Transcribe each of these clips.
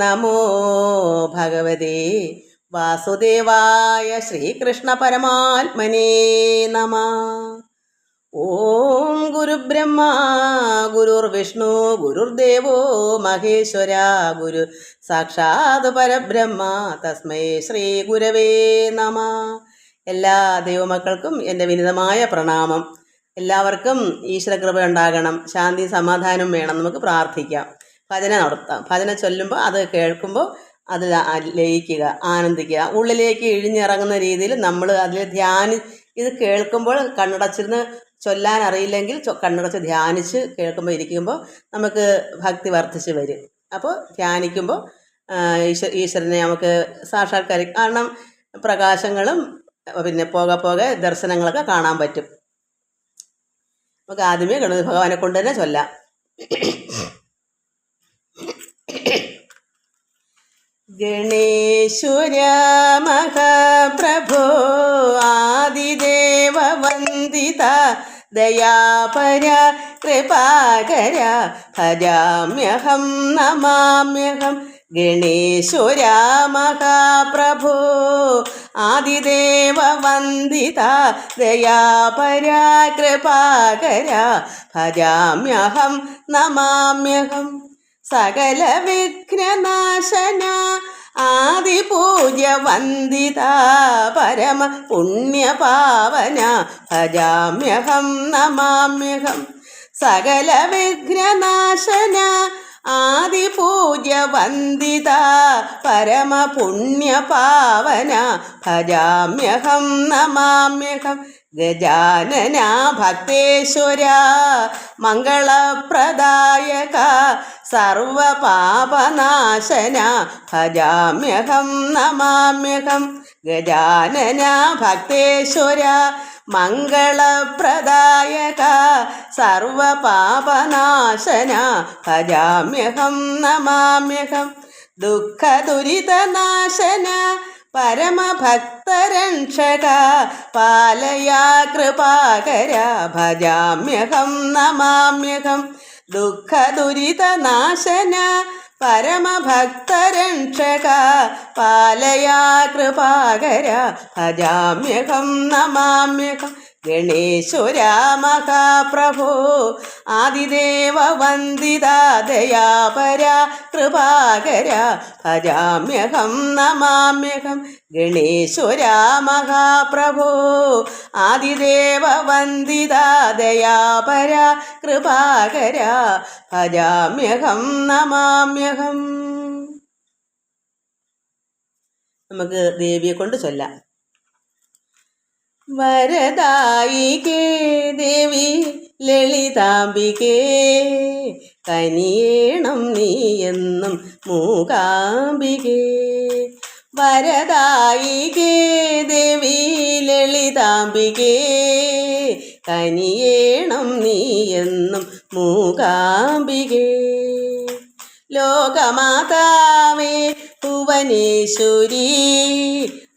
നമോ ഭഗവതേ. വാസുദേവായ ശ്രീകൃഷ്ണ പരമാത്മനേ നമ. ഓം ഗുരുബ്രഹ്മ ഗുരുർവിഷ്ണു ഗുരുർദേവോ മഹേശ്വര ഗുരു സാക്ഷാത് പരബ്രഹ്മ തസ്മൈ ശ്രീ ഗുരവേ നമ. എല്ലാ ദൈവമക്കൾക്കും എന്റെ വിനിതമായ പ്രണാമം. എല്ലാവർക്കും ഈശ്വരകൃപ ഉണ്ടാകണം ശാന്തി സമാധാനം വേണം. നമുക്ക് പ്രാർത്ഥിക്കാം. ഭജന നടത്താം. ഭജന ചൊല്ലുമ്പോൾ അത് കേൾക്കുമ്പോൾ അത് ലയിക്കുക ആനന്ദിക്കുക. ഉള്ളിലേക്ക് ഇഴിഞ്ഞിറങ്ങുന്ന രീതിയിൽ നമ്മൾ അതിൽ ധ്യാനി ഇത് കേൾക്കുമ്പോൾ കണ്ണടച്ചിരുന്ന് ചൊല്ലാൻ അറിയില്ലെങ്കിൽ കണ്ണടച്ച് ധ്യാനിച്ച് കേൾക്കുമ്പോൾ ഇരിക്കുമ്പോൾ നമുക്ക് ഭക്തി വർദ്ധിച്ച് വരും. അപ്പോൾ ധ്യാനിക്കുമ്പോൾ ഈശ്വരനെ നമുക്ക് സാക്ഷാത്കാരി കാരണം പ്രകാശങ്ങളും പിന്നെ പോകെ പോകെ ദർശനങ്ങളൊക്കെ കാണാൻ പറ്റും. നമുക്ക് ആദ്യമേ ഗണപതി ഭഗവാനെ കൊണ്ട് തന്നെ ചൊല്ലാം. ഗണേശ്വര മഹാപ്രഭോ ആദിദേവ വന്ദിത ദയാപര കൃപാകര ഭജാമ്യഹം നമാമ്യഹം ഗണേശ്വര മഹാപ്രഭോ ആദിദേവ വന്ദിത ദയാപര കൃപാകര ഭജാമ്യഹം നമാമ്യഹം സകല വിഘ്നനാശന ആദിപൂജ്യ വന്ദിത പരമ പുണ്യപാവന ഭജാമ്യഹം നമാമ്യഹം. സകല വിഘ്നനാശന ആദിപൂജ്യ വന്ദിത പരമ പുണ്യപാവന ഭജാമ്യഹം നമാമ്യഹം. ഗജാനന ഭക്തേശ്വര മംഗളപ്രദായക സർവപാപനാശന ഭജാമ്യഹം നമാമ്യഹം. ഗജാനന ഭക്തേശ്വര മംഗളപ്രദായക സർവപാപനാശന ഭജാമ്യഹം നമാമ്യഹം. ദുഃഖദുരിതനാശന പരമഭക്തരക്ഷക പാലയാ കൃപാകര ഭജാമ്യഹം നമാമ്യഹം ദുഃഖദുരിതനാശന പരമഭക്തരക്ഷക പാലയാ കൃപാകര ഭജാമ്യഹം നമാമ്യഹം ഗണേശ്വര മഹാപ്രഭോ ആദിദേവ വന്ദിത ദയാപര കൃപാകര ഭജാമ്യഹം നമാമ്യഹം. ഗണേശ്വര മഹാപ്രഭോ ആദിദേവ വന്ദിത ദയാപര കൃപാകര ഭജാമ്യഹം നമാമ്യഹം. നമുക്ക് ദേവിയെ കൊണ്ട് ചൊല്ലാം. വരദായികേ ദേവി ലളിതാംബികേ. കനിയേണം നീ എന്നും മൂകാംബികേ. വരദായികേ ദേവി ലളിതാംബികേ. കനിയേണം നീ എന്നും മൂകാംബികേ. ലോകമാതാവേ ഭുവനേശ്വരി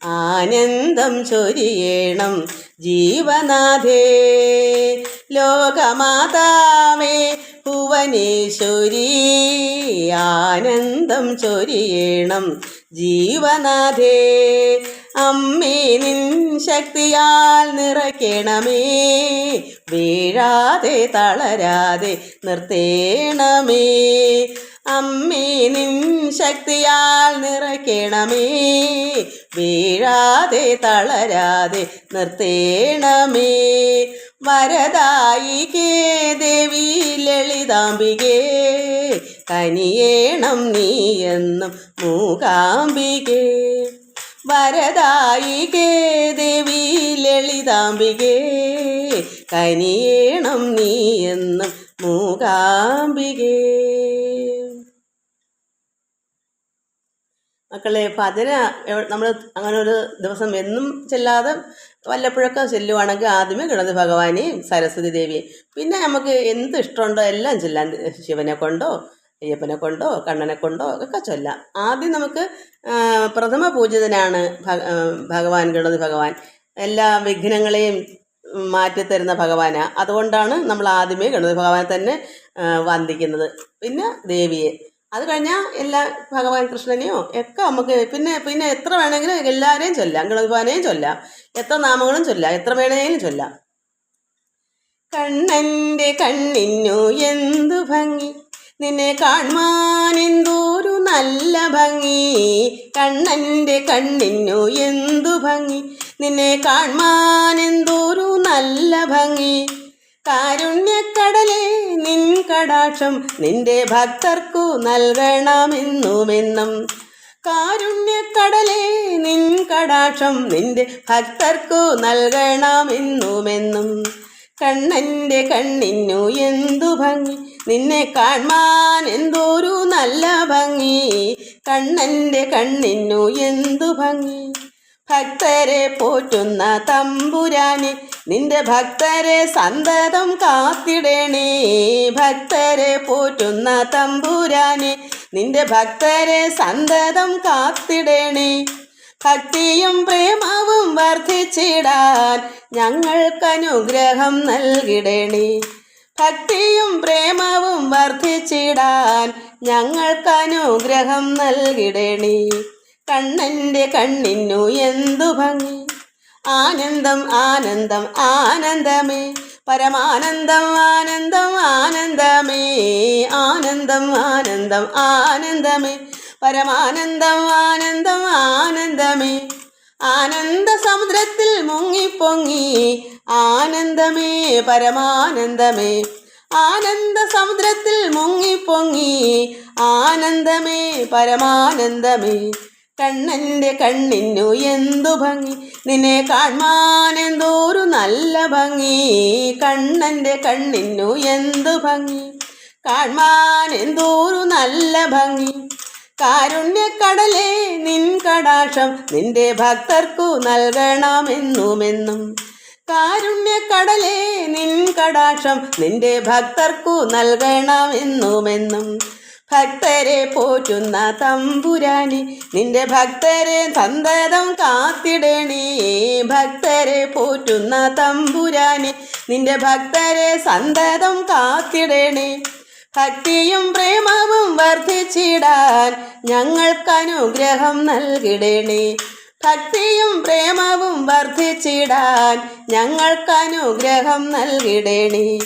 ആനന്ദം ചൊരിയണം ജീവനാഥേ. ലോകമാതാവേ ഭുവനേശ്വരി ആനന്ദം ചൊരിയണം ജീവനാഥേ. അമ്മേ നിൻ ശക്തിയാൽ നിറയ്ക്കണമേ. വീഴാതെ തളരാതെ നിർത്തേണമേ. അമ്മേ നിൻ ശക്തിയാൽ നിറയ്ക്കണമേ. വീഴാതെ തളരാതെ നിർത്തേണമേ. വരദായികേ ദേവി ലളിതാംബികേ കനിയേണം നീ എന്നും മൂകാംബികേ. വരദായികേ ദേവി ലളിതാംബികേ കനിയേണം നീ എന്നും മൂകാംബികേ. മക്കളെ ഭജന നമ്മൾ അങ്ങനെ ഒരു ദിവസം എന്നും ചെല്ലാതെ വല്ലപ്പോഴൊക്കെ ചെല്ലുവാണെങ്കിൽ ആദ്യമേ ഗണപതി ഭഗവാനെയും സരസ്വതി ദേവിയെയും. പിന്നെ നമുക്ക് എന്ത് ഇഷ്ടമുണ്ടോ എല്ലാം ചെല്ലാൻ ശിവനെ കൊണ്ടോ അയ്യപ്പനെ കൊണ്ടോ കണ്ണനെ കൊണ്ടോ ഒക്കെ ചൊല്ലാം. ആദ്യം നമുക്ക് പ്രഥമ പൂജിതനാണ് ഭഗവാൻ ഗണപതി ഭഗവാൻ. എല്ലാ വിഘ്നങ്ങളെയും മാറ്റിത്തരുന്ന ഭഗവാനാണ് അതുകൊണ്ടാണ് നമ്മൾ ആദ്യമേ ഗണപതി ഭഗവാനെ തന്നെ വന്ദിക്കുന്നത്. പിന്നെ ദേവിയെ. അത് കഴിഞ്ഞാൽ എല്ലാ ഭഗവാൻ കൃഷ്ണനെയോ ഒക്കെ നമുക്ക് പിന്നെ പിന്നെ എത്ര വേണമെങ്കിലും എല്ലാവരെയും ചൊല്ലാം ഗണഭവാനെയും ചൊല്ലാം എത്ര നാമങ്ങളും ചൊല്ലാം എത്ര വേണമെങ്കിലും ചൊല്ലാം. കണ്ണന്റെ കണ്ണിനു എന്തു ഭംഗി? നിന്നെ കാണുവാൻ എന്തോരു നല്ല ഭംഗി? കണ്ണന്റെ കണ്ണിനു എന്തു ഭംഗി? നിന്നെ കാണുവാൻ എന്തോരു നല്ല ഭംഗി? കാരുണ്യക്കടലേ നിൻ കടാക്ഷം നിന്റെ ഭക്തർക്കു നൽകണമെന്നുമെന്നും. കാരുണ്യക്കടലേ നിൻ കടാക്ഷം നിന്റെ ഭക്തർക്കു നൽകണമെന്നുമെന്നും. കണ്ണന്റെ കണ്ണിനു എന്തു ഭംഗി നിന്നെ കാണാൻ എന്തോരു നല്ല ഭംഗി. കണ്ണന്റെ കണ്ണിനു എന്തു ഭംഗി. ഭക്തരെ പോറ്റുന്ന തമ്പുരാനെ നിന്റെ ഭക്തരെ സന്തതം കാത്തിടണേ. ഭക്തരെ പോറ്റുന്ന തമ്പുരാനെ നിന്റെ ഭക്തരെ സന്തതം കാത്തിടണേ. ഭക്തിയും പ്രേമവും വർദ്ധിച്ചിടാൻ ഞങ്ങൾക്കനുഗ്രഹം നൽകിടണേ. ഭക്തിയും പ്രേമവും വർദ്ധിച്ചിടാൻ ഞങ്ങൾക്കനുഗ്രഹം നൽകിടണേ. കണ്ണന്റെ കണ്ണിനു എന്തു ഭംഗി? ആനന്ദം ആനന്ദം ആനന്ദമേ. പരമാനന്ദം ആനന്ദം ആനന്ദമേ. ആനന്ദം ആനന്ദം ആനന്ദമേ. പരമാനന്ദം ആനന്ദം ആനന്ദമേ. ആനന്ദ സമുദ്രത്തിൽ മുങ്ങിപ്പൊങ്ങി. ആനന്ദമേ പരമാനന്ദമേ. ആനന്ദ സമുദ്രത്തിൽ മുങ്ങിപ്പൊങ്ങി. ആനന്ദമേ പരമാനന്ദമേ. കണ്ണന്റെ കണ്ണിനു എന്തു ഭംഗി? നിന്നെ കാണാൻ എന്തോരു നല്ല ഭംഗി. കണ്ണന്റെ കണ്ണിനു എന്തു ഭംഗി? കാണാൻ എന്തോരു നല്ല ഭംഗി. കാരുണ്യക്കടലേ നിൻ കടാക്ഷം നിന്റെ ഭക്തർക്കു നൽകണമെന്നുമെന്നും. കാരുണ്യക്കടലേ നിൻ കടാക്ഷം നിന്റെ ഭക്തർക്കു നൽകണമെന്നുമെന്നും. ഭക്തരെ പോറ്റുന്ന തമ്പുരാനി നിന്റെ ഭക്തരെ സന്തതം കാത്തിടണേ. ഭക്തരെ പോറ്റുന്ന തമ്പുരാനി നിന്റെ ഭക്തരെ സന്തതം കാത്തിടണേ. ഭക്തിയും പ്രേമവും വർദ്ധിച്ചിടാൻ ഞങ്ങൾക്കനുഗ്രഹം നൽകിടണേ. ഭക്തിയും പ്രേമവും വർദ്ധിച്ചിടാൻ ഞങ്ങൾക്കനുഗ്രഹം നൽകിടണേ.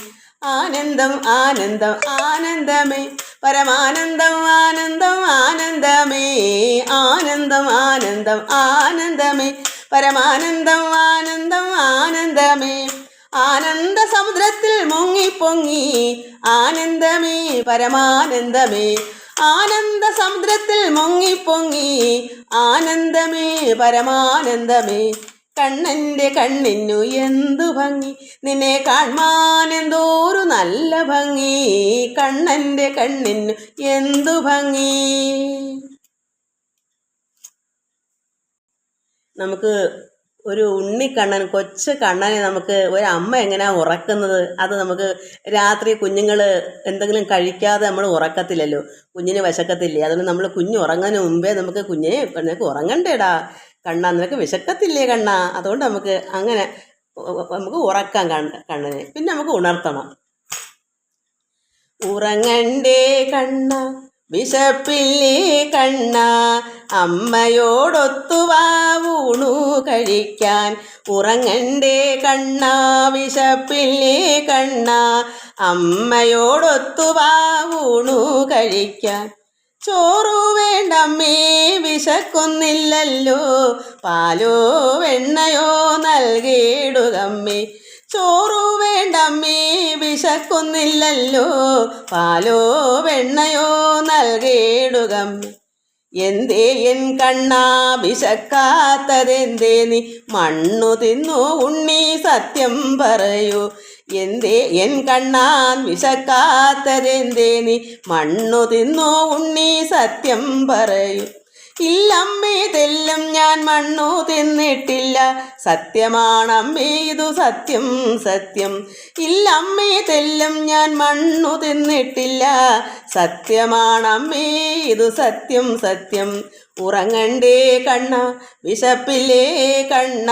ആനന്ദം ആനന്ദം ആനന്ദമേ. പരമാനന്ദം ആനന്ദം ആനന്ദമേ. ആനന്ദം ആനന്ദം ആനന്ദമേ. പരമാനന്ദം ആനന്ദം ആനന്ദമേ. ആനന്ദ സമുദ്രത്തിൽ മുങ്ങി പൊങ്ങി. ആനന്ദമേ പരമാനന്ദമേ. ആനന്ദ സമുദ്രത്തിൽ മുങ്ങി പൊങ്ങി. ആനന്ദമേ പരമാനന്ദമേ. കണ്ണന്റെ കണ്ണിനു എന്തു ഭംഗി? നിന്നെ കാണാൻ എന്തോരു നല്ല ഭംഗി. കണ്ണന്റെ കണ്ണിനു എന്തു ഭംഗി? നമുക്ക് ഒരു ഉണ്ണിക്കണ്ണൻ കൊച്ചു കണ്ണനെ നമുക്ക് ഒരു അമ്മ എങ്ങനെയാ ഉറക്കുന്നത്? അത് നമുക്ക് രാത്രി കുഞ്ഞുങ്ങൾ എന്തെങ്കിലും കഴിക്കാതെ നമ്മൾ ഉറക്കത്തില്ലല്ലോ. കുഞ്ഞിന് വിശക്കത്തില്ലേ? അതുകൊണ്ട് നമ്മൾ കുഞ്ഞ് ഉറങ്ങുന്നതിന് മുമ്പേ നമുക്ക് കുഞ്ഞിനെ ഉറങ്ങണ്ടേടാ. കണ്ണ നിനക്ക് വിശക്കത്തില്ലേ കണ്ണ? അതുകൊണ്ട് നമുക്ക് അങ്ങനെ നമുക്ക് ഉറക്കാം കണ്ണ് കണ്ണിനെ. പിന്നെ നമുക്ക് ഉണർത്തണം. ഉറങ്ങണ്ടേ കണ്ണ വിശപ്പില്ലേ കണ്ണ അമ്മയോടൊത്തുവാ ഊണു കഴിക്കാൻ. ഉറങ്ങണ്ടേ കണ്ണ വിശപ്പില്ലേ കണ്ണ അമ്മയോടൊത്തുവാ ഊണു കഴിക്കാൻ. ചോറു വേണ്ടമ്മേ വിശക്കുന്നില്ലല്ലോ. പാലോ വെണ്ണയോ നൽകിയിടുകമ്മേ. ചോറു വേണ്ടമ്മേ വിശക്കുന്നില്ലല്ലോ. പാലോ വെണ്ണയോ നൽകിയിടുകമ്മേ. എന്തേ എൻ കണ്ണാ വിശക്കാത്തതെന്തേ നീ മണ്ണു തിന്നു ഉണ്ണി സത്യം പറയൂ. എന്തേ? എൻ കണ്ണാൻ വിശക്കാത്തതെന്തേ നീ മണ്ണു തിന്നു ഉണ്ണി സത്യം പറയൂ. ഇല്ലമ്മേ തെല്ലും ഞാൻ മണ്ണു തിന്നിട്ടില്ല. സത്യമാണമ്മേ ഇതു സത്യം സത്യം. ഇല്ലമ്മേ തെല്ലും ഞാൻ മണ്ണു തിന്നിട്ടില്ല. സത്യമാണമ്മേ ഇതു സത്യം സത്യം. ഉറങ്ങണ്ടേ കണ്ണ വിശപ്പില്ലേ കണ്ണ.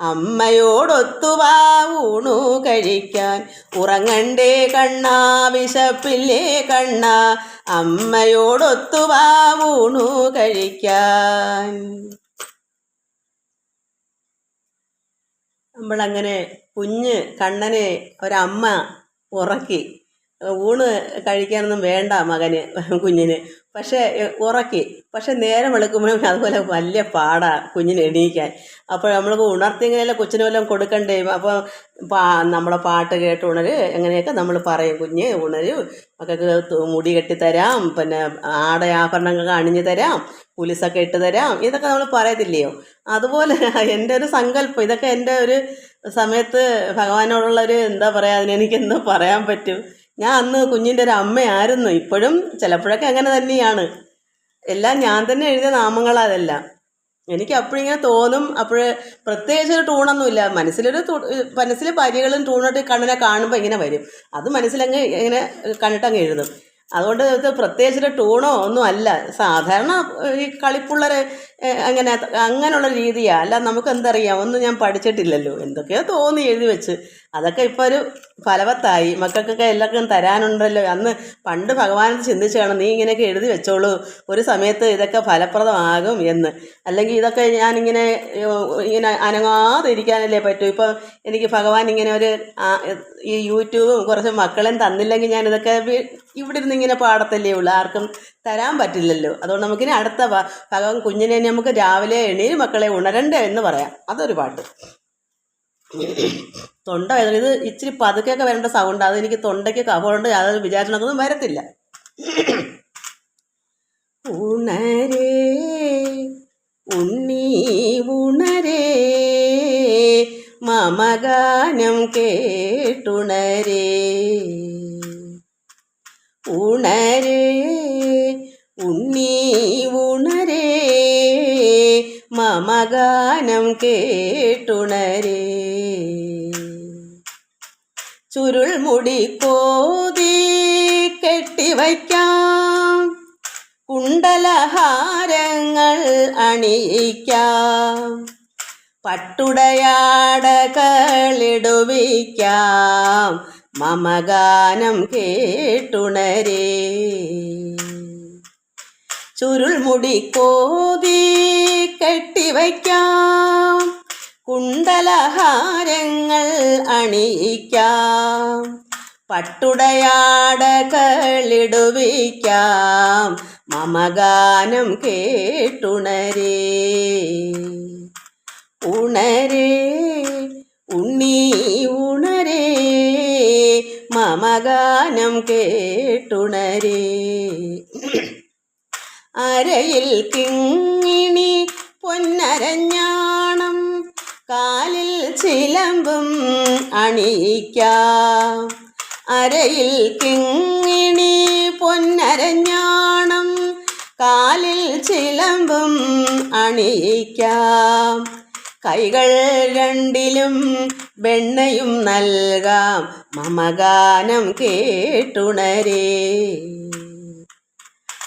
അമ്മയോടൊത്തുവാ ഊണു കഴിക്കാൻ. ഉറങ്ങണ്ടേ കണ്ണാ വിശപ്പില്ലേ കണ്ണ. അമ്മയോടൊത്തുവാ ഊണു കഴിക്കാൻ. നമ്മളങ്ങനെ കുഞ്ഞ് കണ്ണനെ ഒരമ്മ ഉറക്കി ഊണ് കഴിക്കാനൊന്നും വേണ്ട മകന് കുഞ്ഞിന്. പക്ഷേ ഉറക്കി. പക്ഷെ നേരം വെളുക്കുമ്പോഴും അതുപോലെ വലിയ പാടാ കുഞ്ഞിന് എണീക്കാൻ. അപ്പോൾ നമ്മൾ ഉണർത്തി ഇങ്ങനെയല്ല കൊച്ചിന് വല്ലതും കൊടുക്കണ്ടേ? അപ്പോൾ പാ നമ്മളെ പാട്ട് കേട്ട് ഉണര് എങ്ങനെയൊക്കെ നമ്മൾ പറയും. കുഞ്ഞ് ഉണര്. മക്കൾക്ക് മുടി കെട്ടിത്തരാം. പിന്നെ ആട ആഭരണങ്ങൾ അണിഞ്ഞു തരാം. പുലിസൊക്കെ ഇട്ട് തരാം. ഇതൊക്കെ നമ്മൾ പറയത്തില്ലയോ? അതുപോലെ എന്റെ ഒരു സങ്കല്പം ഇതൊക്കെ എന്റെ ഒരു സമയത്ത് ഭഗവാനോടുള്ള ഒരു എന്താ പറയുക അതിനെനിക്ക് എന്താ പറയാൻ പറ്റും. ഞാൻ അന്ന് കുഞ്ഞിന്റെ ഒരു അമ്മയായിരുന്നു. ഇപ്പോഴും ചിലപ്പോഴൊക്കെ അങ്ങനെ തന്നെയാണ്. എല്ലാം ഞാൻ തന്നെ എഴുതിയ നാമങ്ങളാണ് അതെല്ലാം. എനിക്ക് അപ്പോഴിങ്ങനെ തോന്നും. അപ്പോൾ പ്രത്യേകിച്ച് ഒരു ടൂണൊന്നുമില്ല മനസ്സിലൊരു മനസ്സിൽ വരികളും ടൂണിട്ട് കണ്ണിനെ കാണുമ്പോൾ ഇങ്ങനെ വരും. അത് മനസ്സിലങ്ങ് ഇങ്ങനെ കണ്ടിട്ടങ്ങ് എഴുതും. അതുകൊണ്ട് ഇത് പ്രത്യേകിച്ചൊരു ടൂണോ ഒന്നും അല്ല. സാധാരണ ഈ കളിപ്പുള്ളരെ അങ്ങനെ അങ്ങനെയുള്ള രീതിയാണ് അല്ല നമുക്ക് എന്തറിയാം? ഒന്നും ഞാൻ പഠിച്ചിട്ടില്ലല്ലോ. എന്തൊക്കെയോ തോന്നി എഴുതി വെച്ച്. അതൊക്കെ ഇപ്പോൾ ഒരു ഫലവത്തായി. മക്കൾക്കൊക്കെ എല്ലാവർക്കും തരാനുണ്ടല്ലോ. അന്ന് പണ്ട് ഭഗവാൻ ചിന്തിച്ചു കാണും നീ ഇങ്ങനെയൊക്കെ എഴുതി വെച്ചോളൂ. ഒരു സമയത്ത് ഇതൊക്കെ ഫലപ്രദമാകും എന്ന്. അല്ലെങ്കിൽ ഇതൊക്കെ ഞാനിങ്ങനെ ഇങ്ങനെ അനങ്ങാതെ ഇരിക്കാനല്ലേ പറ്റൂ. ഇപ്പോൾ എനിക്ക് ഭഗവാൻ ഇങ്ങനെ ഒരു ഈ യൂട്യൂബും കുറച്ച് മക്കളെയും തന്നില്ലെങ്കിൽ ഞാനിതൊക്കെ ഇവിടെ ഇരുന്ന് ഇങ്ങനെ പാടത്തല്ലേ ഉള്ളൂ. ആർക്കും തരാൻ പറ്റില്ലല്ലോ. അതുകൊണ്ട് നമുക്കിനി അടുത്ത ഭഗവാൻ കുഞ്ഞിനെ ഇനി നമുക്ക് രാവിലെ എണീര് മക്കളെ ഉണരണ്ടേ എന്ന് പറയാം. അതൊരു പാട്ട്. തൊണ്ട ഇത് ഇച്ചിരി പതുക്കെയൊക്കെ വരേണ്ട സൗണ്ട് അത് എനിക്ക് തൊണ്ടയ്ക്ക് കഫമുണ്ട് യാതൊരു വിചാരണക്കൊന്നും വരത്തില്ല. ഉണരേ ഉണ്ണി ഉണരേ മമഗാനം കേട്ടുണരേ. ഉണരേ ഉണ്ണി ഉണരേ മമഗാനം കേട്ടുണരേ. ചുരുൾ ചുരുൾമുടി കോതി കെട്ടിവയ്ക്കാം കുണ്ടലഹാരങ്ങൾ അണിയിക്കാം. പട്ടുടയാടകളിടുവിക്കാം. മമഗാനം കേട്ടുണരേ. ചുരുൾമുടി കോതി കെട്ടിവയ്ക്കാം കുണ്ടലഹാരങ്ങൾ അണിയിക്കാം. പട്ടുടയാടകളിടുവിക്കാം. മമഗാനം കേട്ടുണരേ. ഉണരേ ഉണ്ണി ഉണരേ. മമഗാനം കേട്ടുണരേ. അരയിൽ കിങ്ങിണി പൊന്നരഞ്ഞാണം കാലിൽ ചിലമ്പും അണിയിക്കാം. അരയിൽ കിങ്ങിണി പൊന്നരഞ്ഞാണം കാലിൽ ചിലമ്പും അണിയിക്കാം. കൈകൾ രണ്ടിലും വെണ്ണയും നൽകാം മമഗാനം കേട്ടുണരേ.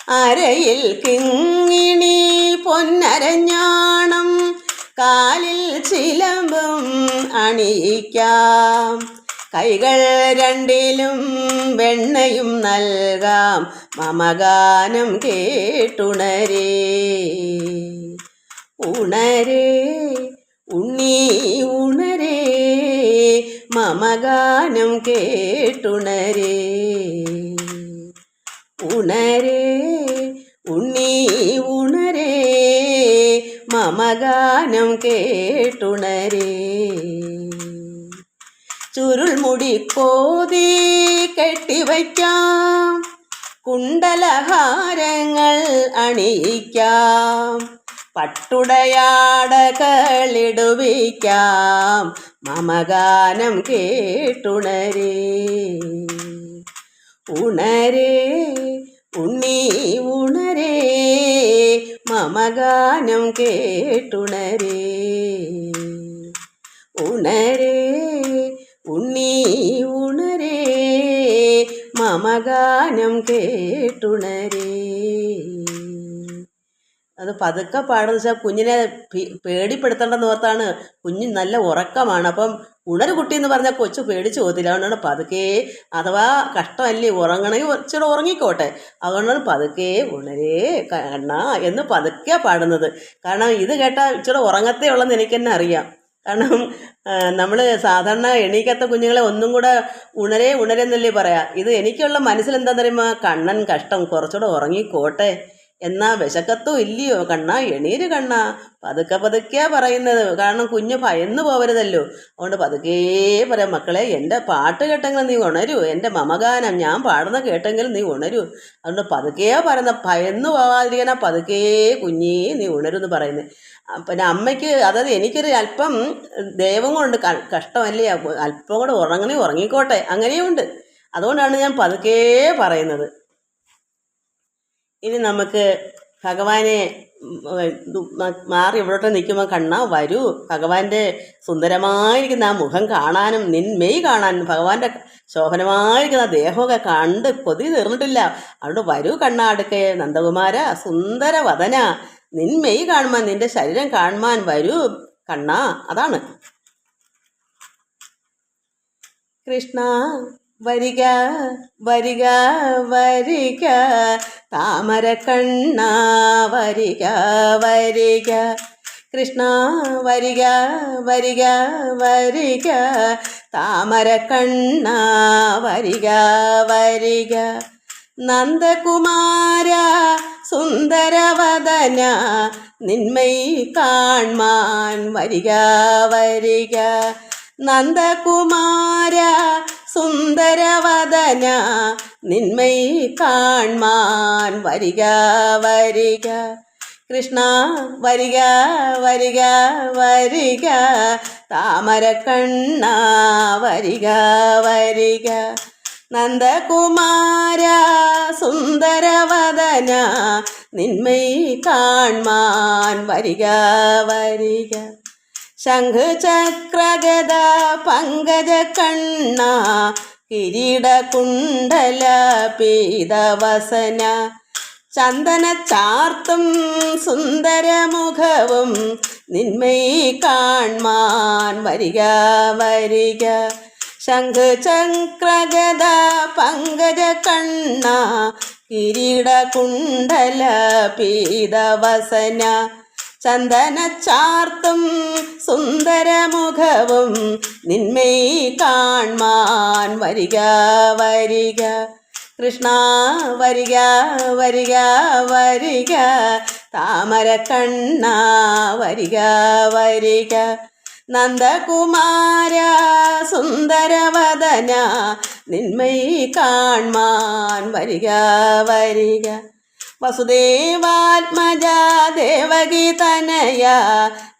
അരയിൽ കിങ്ങിണി പൊന്നരഞ്ഞാണം കാലിൽ ചിലമ്പും അണിയിക്കാം. കൈകൾ രണ്ടിലും വെണ്ണയും നൽകാം മമഗാനം കേട്ടുണരേ. ഉണരേ ഉണ്ണി ഉണരേ മമഗാനം കേട്ടുണരേ. ഉണരേ മമഗാനം കേട്ടുണരേ. ചുരുൾമുടി കോതി കെട്ടിവയ്ക്കാം കുണ്ടലഹാരങ്ങൾ അണിയിക്കാം. പട്ടുടയാടകളിടുവിക്കാം. മമഗാനം കേട്ടുണരേ. ഉണരേ ഉണ്ണീ മമഗാനം കേട്ടുണരേ. ഉണരേ ഉണ്ണി ഉണരേ. മമഗാനം കേട്ടുണരേ. അത് പതുക്കെ പാടുന്ന വെച്ചാൽ കുഞ്ഞിനെ പേടിപ്പെടുത്തേണ്ടെന്ന് ഓർത്താണ് കുഞ്ഞ് നല്ല ഉറക്കമാണ്. അപ്പം ഉണരു കുട്ടി എന്ന് പറഞ്ഞാൽ കൊച്ചു പേടിച്ച് പോകത്തില്ല. അതുകൊണ്ടാണ് പതുക്കെ അഥവാ കഷ്ടമല്ലേ ഉറങ്ങണമെങ്കിൽ ഇച്ചിരി ഉറങ്ങിക്കോട്ടെ. അതുകൊണ്ടാണ് പതുക്കെ ഉണരേ കണ്ണ എന്ന് പതുക്കെ പാടുന്നത്. കാരണം ഇത് കേട്ടാൽ ഇച്ചിരി ഉറങ്ങത്തേ ഉള്ളെന്ന് എനിക്ക് തന്നെ അറിയാം. കാരണം നമ്മൾ സാധാരണ എണീക്കാത്ത കുഞ്ഞുങ്ങളെ ഒന്നും കൂടെ ഉണരേ ഉണരെന്നല്ലേ പറയാം. ഇത് എനിക്കുള്ള മനസ്സിലെന്താണെന്ന് പറയുമ്പോൾ കണ്ണൻ കഷ്ടം. കുറച്ചുകൂടെ ഉറങ്ങിക്കോട്ടെ. എന്നാ വിശക്കത്തും ഇല്ലയോ? കണ്ണ എണീര് കണ്ണ. പതുക്കെ പതുക്കെയാ പറയുന്നത്. കാരണം കുഞ്ഞ് ഭയന്നു പോവരുതല്ലോ. അതുകൊണ്ട് പതുക്കേ പറയാം മക്കളെ എന്റെ പാട്ട് കേട്ടെങ്കിൽ നീ ഉണരൂ. എന്റെ മമഗാനം ഞാൻ പാടുന്ന കേട്ടെങ്കിൽ നീ ഉണരൂ. അതുകൊണ്ട് പതുക്കെയാ പറയുന്ന ഭയന്നു പോവാതിരിക്കാനാ പതുക്കേ കുഞ്ഞേ നീ ഉണരുന്ന് പറയുന്നത് പിന്നെ അമ്മയ്ക്ക് അതായത് എനിക്കൊരു അല്പം ദൈവം കൊണ്ട് കഷ്ടമല്ലേ? അല്പം കൂടെ ഉറങ്ങണേ ഉറങ്ങിക്കോട്ടെ. അങ്ങനെയുണ്ട്. അതുകൊണ്ടാണ് ഞാൻ പതുക്കേ പറയുന്നത്. ഇനി നമുക്ക് ഭഗവാനെ മാറി ഇവിടോട്ട് നിൽക്കുമ്പോൾ കണ്ണ വരൂ. ഭഗവാന്റെ സുന്ദരമായിരിക്കുന്ന ആ മുഖം കാണാനും നിന്മെയ് മെയ് കാണാനും ഭഗവാന്റെ ശോഭനമായിരിക്കുന്ന ആ ദേഹമൊക്കെ കണ്ട് കൊതി തീർന്നിട്ടില്ല. അതുകൊണ്ട് വരൂ കണ്ണ അടുക്കെ നന്ദകുമാര സുന്ദര വദന നിന്മെയ് മെയ് കാണുവാൻ നിന്റെ ശരീരം കാണുവാൻ വരൂ കണ്ണ. അതാണ്. കൃഷ്ണ. വരിക വരിക വരിക. താമര കണ്ണ വരിക വരിക. കൃഷ്ണ വരിക വരിക വരിക. താമര കണ്ണ വരിക വരിക. നന്ദകുമാര സുന്ദരവദന. നിന്മൈ കാൺമാൻ വരിക വരിക. നന്ദകുമാര സുന്ദരവദന നിന്മൈ കാൺമാൻ വരിക വരിക. കൃഷ്ണ വരിക വരിക വരിക. താമര കണ്ണ വരിക വരിക. നന്ദകുമാര സുന്ദരവദന നിന്മൈ കാൺമാൻ വരിക വരിക. ശംഖ് ചക്രഗത പങ്കജ കണ്ണ കിരീട കുണ്ടല പീതവസന. ചന്ദന ചാർത്തും സുന്ദരമുഖവും നിന്മൈ കാൺമാൻ വരിക വരിക. ശംഖുചക്രഗത പങ്കജ കണ്ണ കിരീട കുണ്ടല പീതവസന. ചന്ദന ചാർത്തും സുന്ദരമുഖവും നിന്മേ കാൺമാൻ വരിക വരിക. കൃഷ്ണ വരിക വരിക വരിക. താമര കണ്ണ വരിക വരിക. നന്ദകുമാര സുന്ദരവദന നിന്മൈ കാൺമാൻ വരിക വരിക. വസുദേവാത്മജ ദേവകി തനയ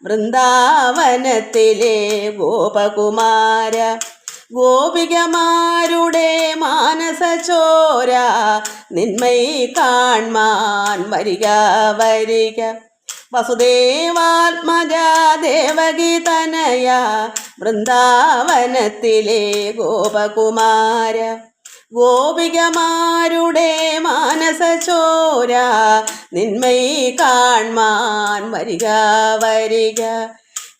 വൃന്ദാവനത്തിലെ ഗോപകുമാര. ഗോപികമാരുടെ മാനസചോര നിന്മൈ കാൺമാൻ വരിക വരിക. വസുദേവാത്മജാ ദേവകി തനയ വൃന്ദാവനത്തിലെ ഗോപകുമാര. ഗോപികമാരുടെ മാനസചോര നിന്മൈ കാൺമാൻ വരിക വരിക.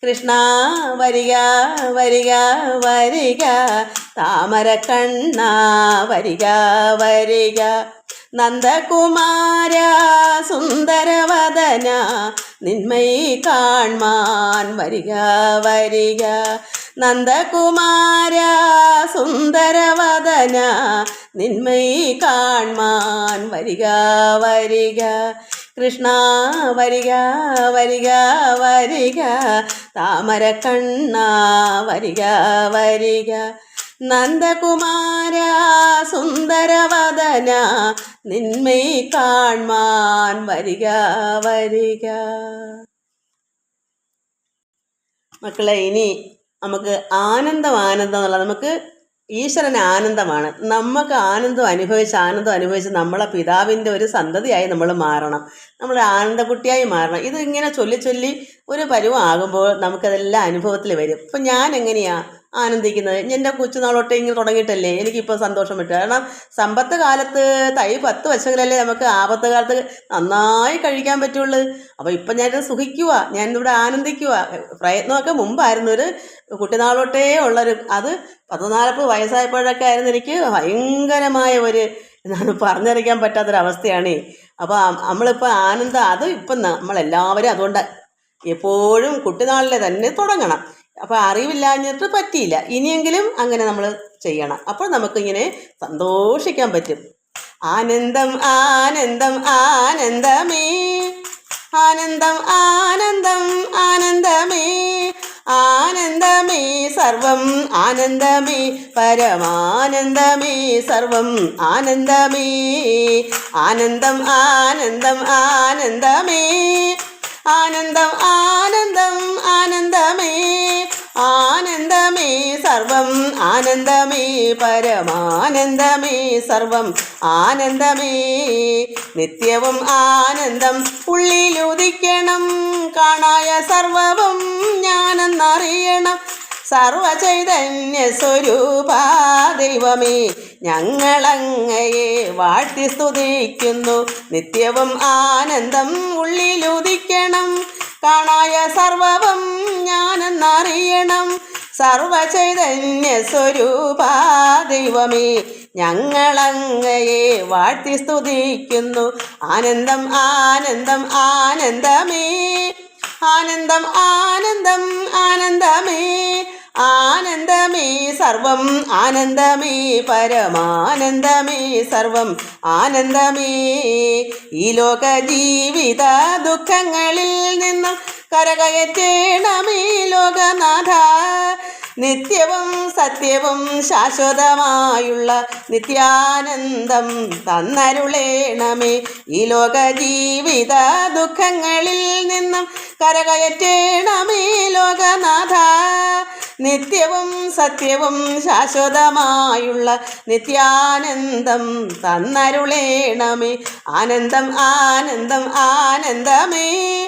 കൃഷ്ണ വരിക വരിക വരിക. താമര കണ്ണ വരിക വരിക. നന്ദകുമാര സുന്ദരവദന നിന്മൈ കാൺമാൻ വരിക വരിക. നന്ദകുമാര സുന്ദരവദന നിന്മൈ കാൺമാൻ വരിക വരിക. കൃഷ്ണ വരിക വരിക വരിക. താമര കണ്ണ വരിക വരിക. നന്ദകുമാര സുന്ദരവദന നിന്മൈ കാൺമാൻ വരിക വരിക. മക്കളെ ഇനി നമുക്ക് ആനന്ദം ആനന്ദം എന്നുള്ളത് നമുക്ക് ഈശ്വരൻ ആനന്ദമാണ്. നമുക്ക് ആനന്ദം അനുഭവിച്ച് ആനന്ദം അനുഭവിച്ച് നമ്മളെ പിതാവിന്റെ ഒരു സന്തതിയായി നമ്മൾ മാറണം. നമ്മൾ ആനന്ദക്കുട്ടിയായി മാറണം. ഇത് ഇങ്ങനെ ചൊല്ലി ചൊല്ലി ഒരു പരുവമാകുമ്പോൾ നമുക്കതെല്ലാം അനുഭവത്തിൽ വരും. ഇപ്പം ഞാൻ എങ്ങനെയാ ആനന്ദിക്കുന്നത്. എന്റെ കൊച്ചുനാളോട്ട് ഇങ്ങനെ തുടങ്ങിയിട്ടല്ലേ? എനിക്കിപ്പോൾ സന്തോഷം വിട്ടു കാരണം സമ്പത്ത് കാലത്ത് തൈ പത്ത് വശങ്ങളല്ലേ നമുക്ക് ആപത്ത് കാലത്ത് നന്നായി കഴിക്കാൻ പറ്റുള്ളൂ. അപ്പോൾ ഇപ്പം ഞാനിത് സുഖിക്കുക ഞാനിവിടെ ആനന്ദിക്കുക പ്രയത്നമൊക്കെ മുമ്പായിരുന്നു. ഒരു കുട്ടിനാളൊട്ടേ ഉള്ളൊരു അത് പതിനാലപ്പ് വയസ്സായപ്പോഴൊക്കെ ആയിരുന്നു എനിക്ക് ഭയങ്കരമായ ഒരു എന്താണ് പറഞ്ഞറിയിക്കാൻ പറ്റാത്തൊരവസ്ഥയാണ്. അപ്പോൾ നമ്മളിപ്പോൾ ആനന്ദം അത് ഇപ്പം നമ്മളെല്ലാവരും അതുകൊണ്ട് എപ്പോഴും കുട്ടിനാളിലെ തന്നെ തുടങ്ങണം. അപ്പോൾ അറിവില്ലാഞ്ഞിട്ട് പറ്റിയില്ല. ഇനിയെങ്കിലും അങ്ങനെ നമ്മൾ ചെയ്യണം. അപ്പോൾ നമുക്കിങ്ങനെ സന്തോഷിക്കാൻ പറ്റും. ആനന്ദം ആനന്ദം ആനന്ദമേ. ആനന്ദം ആനന്ദം ആനന്ദമേ. ആനന്ദമേ സർവം ആനന്ദമേ പരമാനന്ദമേ സർവം ആനന്ദമേ. ആനന്ദം ആനന്ദം ആനന്ദമേ. ആനന്ദം ആനന്ദം ആനന്ദമേ ആനന്ദമേ സർവം ആനന്ദമേ പരമാനന്ദമേ സർവം ആനന്ദമേ. നിത്യവും ആനന്ദം ഉള്ളിലുദിക്കണം കാണായ സർവവും ഞാനെന്നറിയണം. സർവചൈതന്യ സ്വരൂപ ദൈവമേ ഞങ്ങളങ്ങയെ വാഴ്ത്തി സ്തുതിക്കുന്നു. നിത്യവും ആനന്ദം ഉള്ളിലുദിക്കണം. കാണായ സർവവും ഞാനെന്നറിയണം. സർവചൈതന്യ സ്വരൂപ ദൈവമേ ഞങ്ങളങ്ങയെ വാഴ്ത്തി സ്തുതിക്കുന്നു. ആനന്ദം ആനന്ദം ആനന്ദമേ ആനന്ദം ആനന്ദം ആനന്ദമേ ആനന്ദമേ സർവം ആനന്ദമേ പരമാനന്ദമേ സർവം ആനന്ദമേ. ഈ ലോക ജീവിത ദുഃഖങ്ങളിൽ നിന്നും കരകയറ്റേണമേ ലോകനാഥ. നിത്യവും സത്യവും ശാശ്വതമായുള്ള നിത്യാനന്ദം തന്നരുളേണമേ. ഈ ലോക ജീവിത ദുഃഖങ്ങളിൽ നിന്നും കരകയറ്റേണമേ ലോകനാഥ. നിത്യവും സത്യവും ശാശ്വതമായുള്ള നിത്യാനന്ദം തന്നരുളേണമേ. ആനന്ദം ആനന്ദം ആനന്ദമേ.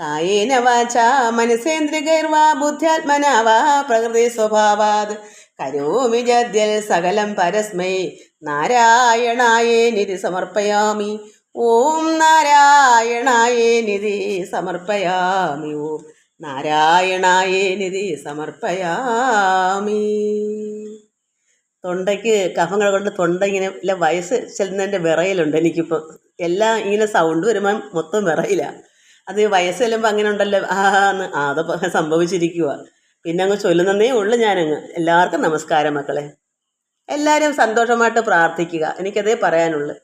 കായേന വാച മനസേന്ദ്രികൈർവാ ബുദ്ധ്യാത്മനാവാ പ്രകൃതി സ്വഭാവാത്. കരോമി ജദ്യൽ സകലം പരസ്മൈ നാരായണായേ നിധി സമർപ്പയാമി. ഓം നാരായണായേ നിധി സമർപ്പയാമി. ഓം നാരായണായേ നിധി സമർപ്പയാമി. തൊണ്ടയ്ക്ക് കഫങ്ങൾ കൊണ്ട് തൊണ്ട ഇങ്ങനെ ഇല്ല വയസ്സ് ചെല്ലുന്നതിന്റെ വിറയലുണ്ട് എനിക്കിപ്പോൾ എല്ലാം ഇങ്ങനെ സൗണ്ട് വരുമ്പം മൊത്തം വിറയില്ല അത് വയസ്സ് ചെല്ലുമ്പോൾ അങ്ങനെ ഉണ്ടല്ലോ ആ എന്ന് അതപ്പോൾ സംഭവിച്ചിരിക്കുക പിന്നെ അങ്ങ് ചൊല്ലുന്നതേ ഉള്ളൂ ഞാനങ്ങ്. എല്ലാവർക്കും നമസ്കാരം മക്കളെ. എല്ലാവരും സന്തോഷമായിട്ട് പ്രാർത്ഥിക്കുക. എനിക്കതേ പറയാനുള്ളൂ.